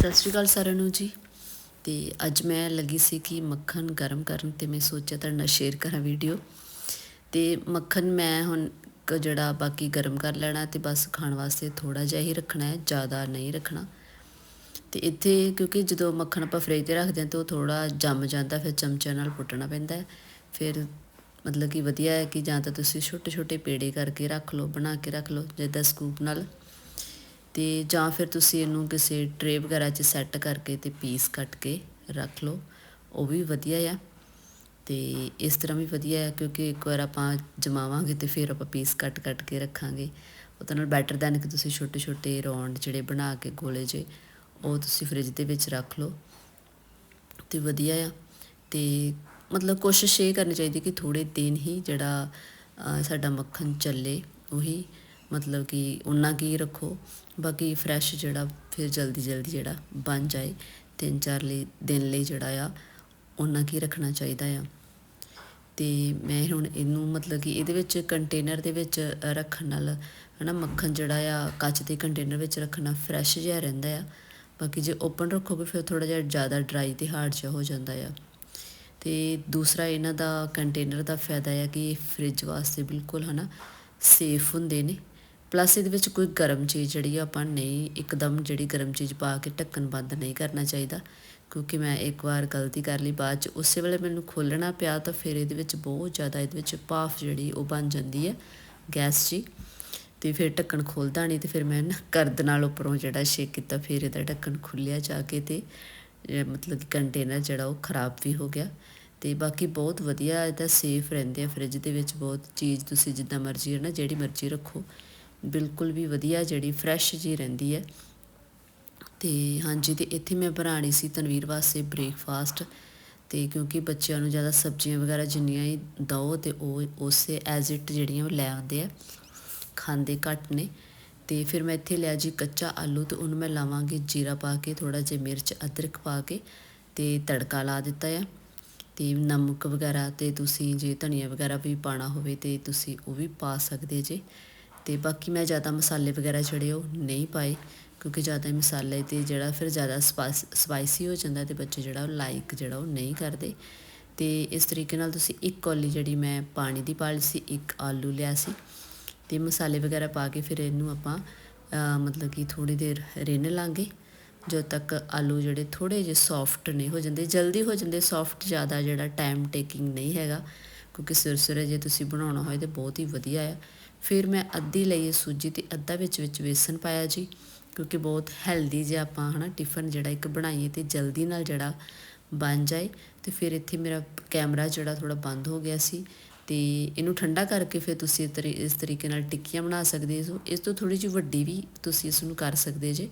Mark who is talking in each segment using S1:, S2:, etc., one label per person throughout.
S1: ਸਤਿ ਸ਼੍ਰੀ ਅਕਾਲ ਸਾਰਿਆਂ ਨੂੰ ਜੀ। ਤੇ ਅੱਜ ਮੈਂ ਲੱਗੀ ਸੀ ਕਿ ਮੱਖਣ ਗਰਮ ਕਰਨ ਤੇ ਮੈਂ ਸੋਚਿਆ ਤੁਹਾਡੇ ਨਾਲ ਸ਼ੇਅਰ ਕਰਾਂ ਵੀਡੀਓ ਤੇ ਮੱਖਣ ਮੈਂ ਹੁਣ ਕ- ਜਿਹੜਾ ਬਾਕੀ ਗਰਮ ਕਰ ਲੈਣਾ ਤੇ ਬਸ ਖਾਣ ਵਾਸਤੇ ਥੋੜਾ ਜਿਹਾ ਹੀ ਰੱਖਣਾ ਹੈ, ਜ਼ਿਆਦਾ ਨਹੀਂ ਰੱਖਣਾ। ਤੇ ਇੱਥੇ ਕਿਉਂਕਿ ਜਦੋਂ ਮੱਖਣ ਆਪਾਂ ਫ੍ਰਿਜ ਤੇ ਰੱਖਦੇ ਹਾਂ ਤਾਂ ਉਹ ਥੋੜਾ ਜੰਮ ਜਾਂਦਾ, ਫਿਰ ਚਮਚੇ ਨਾਲ ਪੁੱਟਣਾ ਪੈਂਦਾ ਹੈ। ਫਿਰ ਮਤਲਬ ਕਿ ਵਧੀਆ ਹੈ ਕਿ ਜਾਂ ਤਾਂ ਤੁਸੀਂ ਛੋਟੇ ਛੋਟੇ ਪੇੜੇ ਕਰਕੇ ਰੱਖ ਲਓ, ਬਣਾ ਕੇ ਰੱਖ ਲਓ, ਜਿੱਦਾਂ ਸਕੂਪ ਨਾਲ। ਤੇ ਜਾਂ ਫਿਰ ਤੁਸੀਂ ਇਹਨੂੰ ਕਿਸੇ ਟਰੇ ਵਗੈਰਾ 'ਚ ਸੈੱਟ ਕਰਕੇ ਤੇ ਪੀਸ ਕੱਟ ਕੇ ਰੱਖ ਲਓ, ਉਹ ਵੀ ਵਧੀਆ ਆ। ਤੇ ਇਸ ਤਰ੍ਹਾਂ ਵੀ ਵਧੀਆ ਹੈ ਕਿਉਂਕਿ ਇੱਕ ਵਾਰ ਆਪਾਂ ਜਮਾਵਾਂਗੇ ਤੇ ਫਿਰ ਆਪਾਂ ਪੀਸ ਕੱਟ ਕੱਟ ਕੇ ਰੱਖਾਂਗੇ। ਉਹਦੇ ਨਾਲ ਬੈਟਰ ਦੈਨ ਕਿ ਤੁਸੀਂ ਛੋਟੇ ਛੋਟੇ ਰੌਂਡ ਜਿਹੜੇ ਬਣਾ ਕੇ ਗੋਲੇ ਜੇ, ਉਹ ਤੁਸੀਂ ਫ੍ਰਿਜ ਦੇ ਵਿੱਚ ਰੱਖ ਲਓ। ਤੇ ਵਧੀਆ ਆ। ਤੇ ਮਤਲਬ ਕੋਸ਼ਿਸ਼ ਇਹ ਕਰਨੀ ਚਾਹੀਦੀ ਕਿ ਥੋੜੇ ਦਿਨ ਹੀ ਜਿਹੜਾ ਸਾਡਾ ਮੱਖਣ ਚੱਲੇ, ਉਹੀ। ਮਤਲਬ ਕਿ ਉਨਾ ਕੀ ਰੱਖੋ। ਬਾਕੀ ਫਰੈਸ਼ ਜਿਹੜਾ ਫਿਰ ਜਲਦੀ ਜਲਦੀ ਜਿਹੜਾ ਬਣ ਜਾਏ, ਤਿੰਨ ਚਾਰ ਲਈ ਦਿਨ ਲਈ ਜਿਹੜਾ ਆ ਉਨਾ ਕੀ ਰੱਖਣਾ ਚਾਹੀਦਾ ਆ। ਤੇ ਮੈਂ ਹੁਣ ਇਹਨੂੰ ਮਤਲਬ ਕਿ ਇਹਦੇ ਵਿੱਚ ਕੰਟੇਨਰ ਦੇ ਵਿੱਚ ਰੱਖਣ ਨਾਲ, ਹਨਾ, ਮੱਖਣ ਜਿਹੜਾ ਆ, ਕੱਚ ਦੇ ਕੰਟੇਨਰ ਵਿੱਚ ਰੱਖਣਾ ਫਰੈਸ਼ ਜਿਹਾ ਰਹਿੰਦਾ ਆ। ਬਾਕੀ ਜੇ ਓਪਨ ਰੱਖੋਗੇ, ਫਿਰ ਥੋੜਾ ਜਿਹਾ ਜ਼ਿਆਦਾ ਡਰਾਈ ਤੇ ਹਾਰਡ ਜਿਹਾ ਹੋ ਜਾਂਦਾ ਆ। ਤੇ ਦੂਸਰਾ ਇਹਨਾਂ ਦਾ ਕੰਟੇਨਰ ਦਾ ਫਾਇਦਾ ਹੈ ਕਿ ਫ੍ਰਿਜ ਵਾਸਤੇ ਬਿਲਕੁਲ, ਹਨਾ ਸੇਫ ਹੁੰਦੇ ਨੇ। ਪਲੱਸ ਇਹਦੇ ਵਿੱਚ ਕੋਈ ਗਰਮ ਚੀਜ਼ ਜਿਹੜੀ ਆ ਆਪਾਂ ਨਹੀਂ, ਇੱਕਦਮ ਜਿਹੜੀ ਗਰਮ ਚੀਜ਼ ਪਾ ਕੇ ਢੱਕਣ ਬੰਦ ਨਹੀਂ ਕਰਨਾ ਚਾਹੀਦਾ। ਕਿਉਂਕਿ ਮੈਂ ਇੱਕ ਵਾਰ ਗਲਤੀ ਕਰ ਲਈ ਬਾਅਦ ਚ, ਉਸੇ ਵੇਲੇ ਮੈਨੂੰ ਖੋਲਣਾ ਪਿਆ ਤਾਂ ਫਿਰ ਇਹਦੇ ਵਿੱਚ ਬਹੁਤ ਜ਼ਿਆਦਾ ਇਹਦੇ ਵਿੱਚ ਭਾਫ ਜਿਹੜੀ ਉਹ ਬਣ ਜਾਂਦੀ ਹੈ, ਗੈਸ 'ਚ ਹੀ। ਤੇ ਫਿਰ ਢੱਕਣ ਖੋਲਦਾ ਨਹੀਂ ਤੇ ਫਿਰ ਮੈਂ ਨਾ ਕਰਦ ਨਾਲ ਉੱਪਰੋਂ ਜਿਹੜਾ ਸ਼ੇਕ ਕੀਤਾ, ਫਿਰ ਇਹਦਾ ਢੱਕਣ ਖੁੱਲਿਆ ਜਾ ਕੇ ਤੇ ਮਤਲਬ ਕਿ ਕੰਟੇਨਰ ਜਿਹੜਾ ਉਹ ਖਰਾਬ ਵੀ ਹੋ ਗਿਆ। ਤੇ ਬਾਕੀ ਬਹੁਤ ਵਧੀਆ ਇਹਦਾ ਸੇਫ ਰਹਿੰਦੇ ਆ ਫ੍ਰਿਜ ਦੇ ਵਿੱਚ, ਬਹੁਤ ਚੀਜ਼ ਤੁਸੀਂ ਜਿੱਦਾਂ ਮਰਜ਼ੀ ਹੈ ਨਾ, ਜਿਹੜੀ ਮਰਜ਼ੀ ਰੱਖੋ। ਬਿਲਕੁਲ ਵੀ ਵਧੀਆ ਜਿਹੜੀ ਫਰੈਸ਼ ਜੀ ਰਹਿੰਦੀ ਹੈ। ਤੇ ਹਾਂਜੀ, ਤੇ ਇੱਥੇ ਮੈਂ ਬਣਾਣੀ ਸੀ ਤਨਵੀਰ ਵਾਸਤੇ ਬ੍ਰੇਕਫਾਸਟ ਤੇ ਕਿਉਂਕਿ ਬੱਚਿਆਂ ਨੂੰ ਜ਼ਿਆਦਾ ਸਬਜ਼ੀਆਂ ਵਗੈਰਾ ਜਿੰਨੀਆਂ ਹੀ ਦਓ ਤੇ ਉਹ ਉਸੇ ਐਜ਼ ਇਟ ਜਿਹੜੀਆਂ ਉਹ ਲੈ ਆਉਂਦੇ ਆ, ਖਾਂਦੇ ਘੱਟ ਨੇ। ਤੇ ਫਿਰ ਮੈਂ ਇੱਥੇ ਲਿਆ ਜੀ ਕੱਚਾ ਆਲੂ ਤੇ ਉਹਨੂੰ ਮੈਂ ਲਾਵਾਂਗੀ ਜੀਰਾ ਪਾ ਕੇ ਥੋੜਾ ਜਿਹਾ ਮਿਰਚ, ਅਦਰਕ ਪਾ ਕੇ ਤੇ ਤੜਕਾ ਲਾ ਦਿੱਤਾ ਆ। ਤੇ ਨਮਕ ਵਗੈਰਾ ਤੇ ਤੁਸੀਂ ਜੇ ਧਨੀਆ ਵਗੈਰਾ ਵੀ ਪਾਣਾ ਹੋਵੇ ਤੇ ਤੁਸੀਂ ਉਹ ਵੀ ਪਾ ਸਕਦੇ ਜੇ। ਅਤੇ ਬਾਕੀ ਮੈਂ ਜ਼ਿਆਦਾ ਮਸਾਲੇ ਵਗੈਰਾ ਜਿਹੜੇ ਉਹ ਨਹੀਂ ਪਾਏ, ਕਿਉਂਕਿ ਜ਼ਿਆਦਾ ਮਸਾਲੇ ਤੇ ਜਿਹੜਾ ਫਿਰ ਜ਼ਿਆਦਾ ਸਪਾਸ ਸਪਾਈਸੀ ਹੋ ਜਾਂਦਾ ਅਤੇ ਬੱਚੇ ਜਿਹੜਾ ਉਹ ਲਾਈਕ ਜਿਹੜਾ ਉਹ ਨਹੀਂ ਕਰਦੇ। ਅਤੇ ਇਸ ਤਰੀਕੇ ਨਾਲ ਤੁਸੀਂ ਇੱਕ ਕੌਲੀ ਜਿਹੜੀ ਮੈਂ ਪਾਣੀ ਦੀ ਪਾ ਲਈ ਸੀ, ਇੱਕ ਆਲੂ ਲਿਆ ਸੀ। ਅਤੇ ਮਸਾਲੇ ਵਗੈਰਾ ਪਾ ਕੇ ਫਿਰ ਇਹਨੂੰ ਆਪਾਂ ਮਤਲਬ ਕਿ ਥੋੜੀ ਦੇਰ ਰਿੰਨ ਲਾਂਗੇ। ਜਦੋਂ ਤੱਕ ਆਲੂ ਜਿਹੜੇ ਥੋੜੇ ਜਿਹੇ ਸੌਫਟ ਨਹੀਂ ਹੋ ਜਾਂਦੇ, ਜਲਦੀ ਹੋ ਜਾਂਦੇ ਸੌਫਟ ਜ਼ਿਆਦਾ ਜਿਹੜਾ ਟਾਈਮ ਟੇਕਿੰਗ ਨਹੀਂ ਹੈਗਾ। ਕਿਉਂਕਿ ਸਿਰਸਿਰੇ ਜੇ ਤੁਸੀਂ ਬਣਾਉਣਾ ਹੋਏ ਤੇ ਬਹੁਤ ਹੀ ਵਧੀਆ ਆ। ਫਿਰ ਮੈਂ ਅੱਧੀ ਲਈ ਹੈ ਸੂਜੀ ਤੇ ਅੱਧਾ ਵਿੱਚ ਵਿੱਚ ਵੇਸਣ ਪਾਇਆ ਜੀ, ਕਿਉਂਕਿ ਬਹੁਤ ਹੈਲਦੀ ਜੇ ਆਪਾਂ ਹਨਾ ਟਿਫਨ ਜਿਹੜਾ ਇੱਕ ਬਣਾਈਏ ਤੇ ਜਲਦੀ ਨਾਲ ਜਿਹੜਾ ਬਣ ਜਾਏ, ਤੇ ਫਿਰ ਇੱਥੇ ਮੇਰਾ ਕੈਮਰਾ ਜਿਹੜਾ ਥੋੜਾ ਬੰਦ ਹੋ ਗਿਆ ਸੀ, ਤੇ ਇਹਨੂੰ ਠੰਡਾ ਕਰਕੇ ਫਿਰ ਤੁਸੀਂ ਤਰੀ- ਇਸ ਤਰੀਕੇ ਨਾਲ ਟਿੱਕੀਆਂ ਬਣਾ ਸਕਦੇ ਹੋ। ਇਸ ਤੋਂ ਥੋੜੀ ਜਿਹੀ ਵੱਡੀ ਵੀ ਤੁਸੀਂ ਇਸ ਨੂੰ ਕਰ ਸਕਦੇ ਜੇ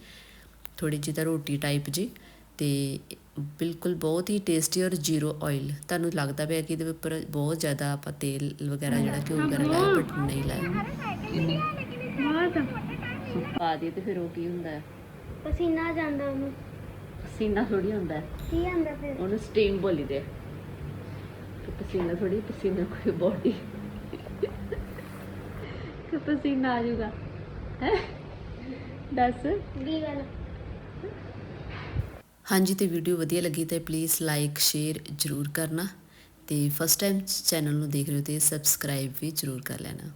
S1: ਥੋੜੀ ਜਿਹੀ ਤਾਂ ਰੋਟੀ ਟਾਈਪ ਜੀ, ਤੇ ਬਿਲਕੁਲ ਬਹੁਤ ਹੀ ਟੇਸਟੀ ਔਰ ਜ਼ੀਰੋ ਆਇਲ ਤੁਹਾਨੂੰ ਲੱਗਦਾ ਪਿਆ ਕਿ ਇਹਦੇ ਉੱਪਰ ਬਹੁਤ ਜ਼ਿਆਦਾ ਆਪਾਂ ਤੇਲ ਵਗੈਰਾ ਜਿਹੜਾ ਘਿਓ ਵਗੈਰਾ ਲਾਇਆ ਬਟ ਨਹੀਂ ਲਾਇਆ। ਪਾ ਦੀ ਤੇ ਫਿਰ ਉਹ ਕੀ ਹੁੰਦਾ ਹੈ?
S2: ਪਸੀਨਾ ਜਾਂਦਾ ਉਹਨੂੰ।
S1: ਪਸੀਨਾ ਥੋੜੀ ਹੁੰਦਾ ਹੈ।
S2: ਕੀ ਆਂਦਾ ਫਿਰ?
S1: ਉਹਨੂੰ ਸਟੀਮ ਬੋਲੀ ਦੇ। ਕਿ ਪਸੀਨਾ ਥੋੜੀ ਪਸੀਨਾ ਕੋਈ ਬੋਡੀ ਕਿ ਪਸੀਨਾ ਆ ਜਾਊਗਾ। ਹੈ? ਦੱਸ।
S2: ਦੀ ਗੱਲ?
S1: ਹਾਂਜੀ, ਤੇ ਵੀਡੀਓ ਵਧੀਆ ਲੱਗੀ ਤਾਂ ਪਲੀਜ਼ ਲਾਈਕ ਸ਼ੇਅਰ ਜਰੂਰ ਕਰਨਾ ਤੇ ਫਸਟ ਟਾਈਮ ਚੈਨਲ ਨੂੰ ਦੇਖ ਰਹੇ ਹੋ ਤੇ ਸਬਸਕ੍ਰਾਈਬ ਵੀ ਜਰੂਰ ਕਰ ਲੈਣਾ।